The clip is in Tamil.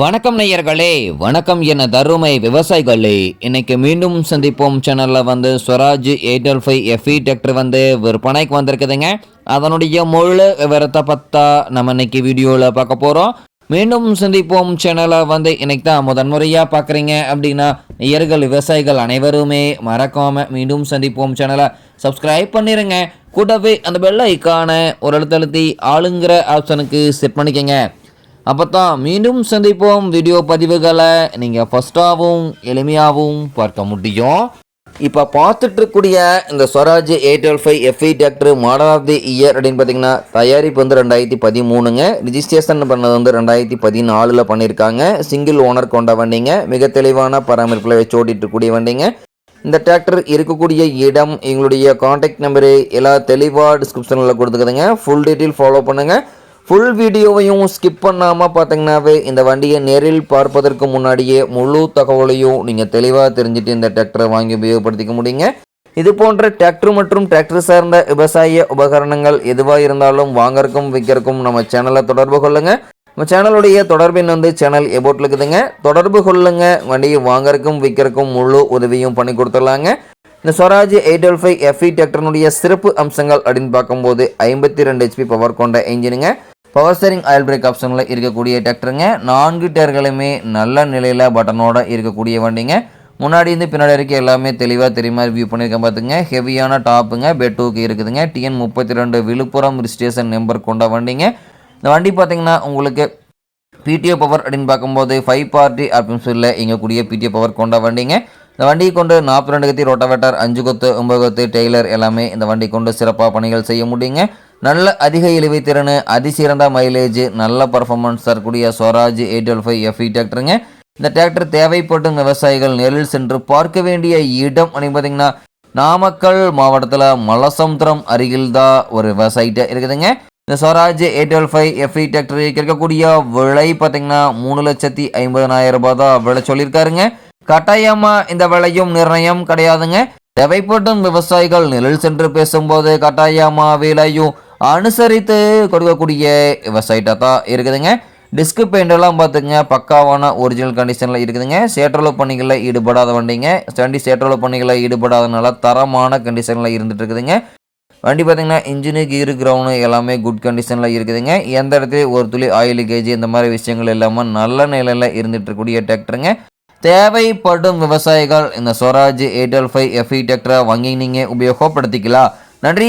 வணக்கம் நேயர்களே வணக்கம் என தருமை விவசாயிகளே. இன்னைக்கு மீண்டும் சந்திப்போம். சேனலில் வந்து ஸ்வராஜ் எயிட்டல் ஃபைவ் எஃப்இ டிராக்டர் வந்து விற்பனைக்கு வந்திருக்குதுங்க. அதனுடைய முழு விவரத்தை பார்த்தா நம்ம இன்னைக்கு வீடியோவில் பார்க்க போகிறோம் மீண்டும் சந்திப்போம். சேனலை வந்து இன்னைக்கு தான் முதன்முறையாக பார்க்குறீங்க அப்படின்னா நேயர்கள் விவசாயிகள் அனைவருமே மறக்காமல் மீண்டும் சந்திப்போம். சேனலை சப்ஸ்கிரைப் பண்ணிடுங்க கூட்டவே அந்த பெல் ஐக்கான ஒரு எழுத்தழுத்தி ஆளுங்கிற ஆப்ஷனுக்கு செட் பண்ணிக்கங்க. அப்போ தான் மீண்டும் சந்திப்போம் வீடியோ பதிவுகளை நீங்கள் ஃபஸ்ட்டாகவும் எளிமையாகவும் பார்க்க முடியும். இப்போ பார்த்துட்டு இருக்கக்கூடிய இந்த Swaraj eight double five FE tractor model of the year அப்படின்னு பார்த்தீங்கன்னா தயாரிப்பு வந்து ரெண்டாயிரத்தி பதிமூணுங்க. ரிஜிஸ்ட்ரேஷன் பண்ணது வந்து ரெண்டாயிரத்தி பதினாலில் பண்ணியிருக்காங்க சிங்கிள் ஓனர் கொண்ட வண்டிங்க. மிக தெளிவான பராமரிப்பில் வச்சு ஓட்டிட்டு இருக்கக்கூடிய வண்டிங்க. இந்த டிராக்டர் இருக்கக்கூடிய இடம் எங்களுடைய காண்டாக்ட் நம்பரு எல்லா தெளிவாக டிஸ்கிரிப்ஷனில் கொடுத்துக்குதுங்க. ஃபுல் டீட்டெயில் ஃபாலோ பண்ணுங்கள் ஃபுல் வீடியோவையும் ஸ்கிப் பண்ணாமல் பார்த்தீங்கன்னாவே இந்த வண்டியை நேரில் பார்ப்பதற்கு முன்னாடியே முழு தகவலையும் நீங்கள் தெளிவாக தெரிஞ்சுட்டு இந்த டிராக்டரை வாங்கி உபயோகப்படுத்திக்க முடியுங்க. இது போன்ற டிராக்டர் மற்றும் டிராக்டர் சார்ந்த விவசாய உபகரணங்கள் எதுவாக இருந்தாலும் வாங்கறக்கும் விற்கிறக்கும் நம்ம சேனலை தொடர்பு கொள்ளுங்கள் நம்ம சேனலுடைய தொடர்பின் வந்து சேனல் எபோட்டில் இருக்குதுங்க. தொடர்பு கொள்ளுங்க. வண்டியை வாங்கறக்கும் விற்கிறக்கும் முழு உதவியும் பண்ணி கொடுத்துடலாங்க. இந்த Swaraj eight double five FE டிராக்டர்னுடைய சிறப்பு அம்சங்கள் அப்படின்னு பார்க்கும்போது ஐம்பத்தி ரெண்டு ஹெச்பி பவர் கொண்ட இன்ஜினுங்க பவர் ஸ்டேரிங் ஆயில் பிரேக் ஆப்ஷனில் இருக்கக்கூடிய டிராக்டருங்க நான்கு டயர்களுமே நல்ல நிலையில் பட்டனோட இருக்கக்கூடிய வண்டிங்க. முன்னாடி இருந்து பின்னாடி வரைக்கும் எல்லாமே தெளிவாக தெரியுமா வியூ பண்ணியிருக்கேன் பார்த்துங்க ஹெவியான டாப்புங்க பெட்டூக்கு இருக்குதுங்க. டிஎன் முப்பத்தி ரெண்டு விழுப்புரம் ரிஜிஸ்ட்ரேஷன் நம்பர் கொண்ட வண்டிங்க. இந்த வண்டி பார்த்தீங்கன்னா உங்களுக்கு பிடிஓ பவர் அப்படின்னு பார்க்கும்போது ஃபைவ் பார்ட்டி ஆப்ஷன்ஸில் கூடிய பிடிஓ பவர் கொண்ட வண்டிங்க. இந்த வண்டியை கொண்டு நாற்பத்தி ரெண்டு கத்தி ரோட்டவேட்டர் அஞ்சு கொத்து ஒன்பது கொத்து டெய்லர் எல்லாமே இந்த வண்டி கொண்டு சிறப்பாக பணிகள் செய்ய முடியுங்க. நல்ல அதிக இழுவை திறன் அதிசிறந்த மைலேஜ் நல்ல பர்ஃபார்மன்ஸ் தரக்கூடிய Swaraj eight double five FE டிராக்டருங்க இந்த டிராக்டர் தேவைப்படும் விவசாயிகள் நேரில் சென்று பார்க்க வேண்டிய இடம் அப்படின்னு பார்த்தீங்கன்னா நாமக்கல் மாவட்டத்தில் மலசமுத்திரம் அருகில் தான் ஒரு விவசாயிட்ட இருக்குதுங்க. இந்த Swaraj eight double five FE tractor இருக்கக்கூடிய விலை பார்த்தீங்கன்னா மூணு லட்சத்தி ஐம்பதனாயிரம் ரூபாய் தான் விலை சொல்லியிருக்காருங்க. கட்டாயமாக இந்த விலையும் நிர்ணயம் கிடையாதுங்க. தேவைப்படும் விவசாயிகள் நிழல் சென்று பேசும்போது கட்டாயமாக விலையும் அனுசரித்து கொடுக்கக்கூடிய வெப்சைட்டாக தான் இருக்குதுங்க. டிஸ்க் பெயிண்டெல்லாம் பார்த்துங்க பக்காவான ஒரிஜினல் கண்டிஷனில் இருக்குதுங்க. சேற்றளவு பணிகளில் ஈடுபடாத வண்டிங்க. வண்டி சேற்றளவு பணிகளில் ஈடுபடாதனால தரமான கண்டிஷனில் இருந்துட்டு இருக்குதுங்க. வண்டி பார்த்தீங்கன்னா இன்ஜினு கீரு கிரவுண்டு எல்லாமே குட் கண்டிஷனில் இருக்குதுங்க. எந்த இடத்துல ஒரு துளி ஆயில் கேஜி இந்த மாதிரி விஷயங்கள் இல்லாமல் நல்ல நிலையில் இருந்துட்டு இருக்கக்கூடிய டிராக்டருங்க தேவைப்படும் விவசாயிகள் இந்த Swaraj eight L five FE டிராக்டரை வாங்கி நீங்கள் உபயோகப்படுத்திக்கலாம். நன்றி!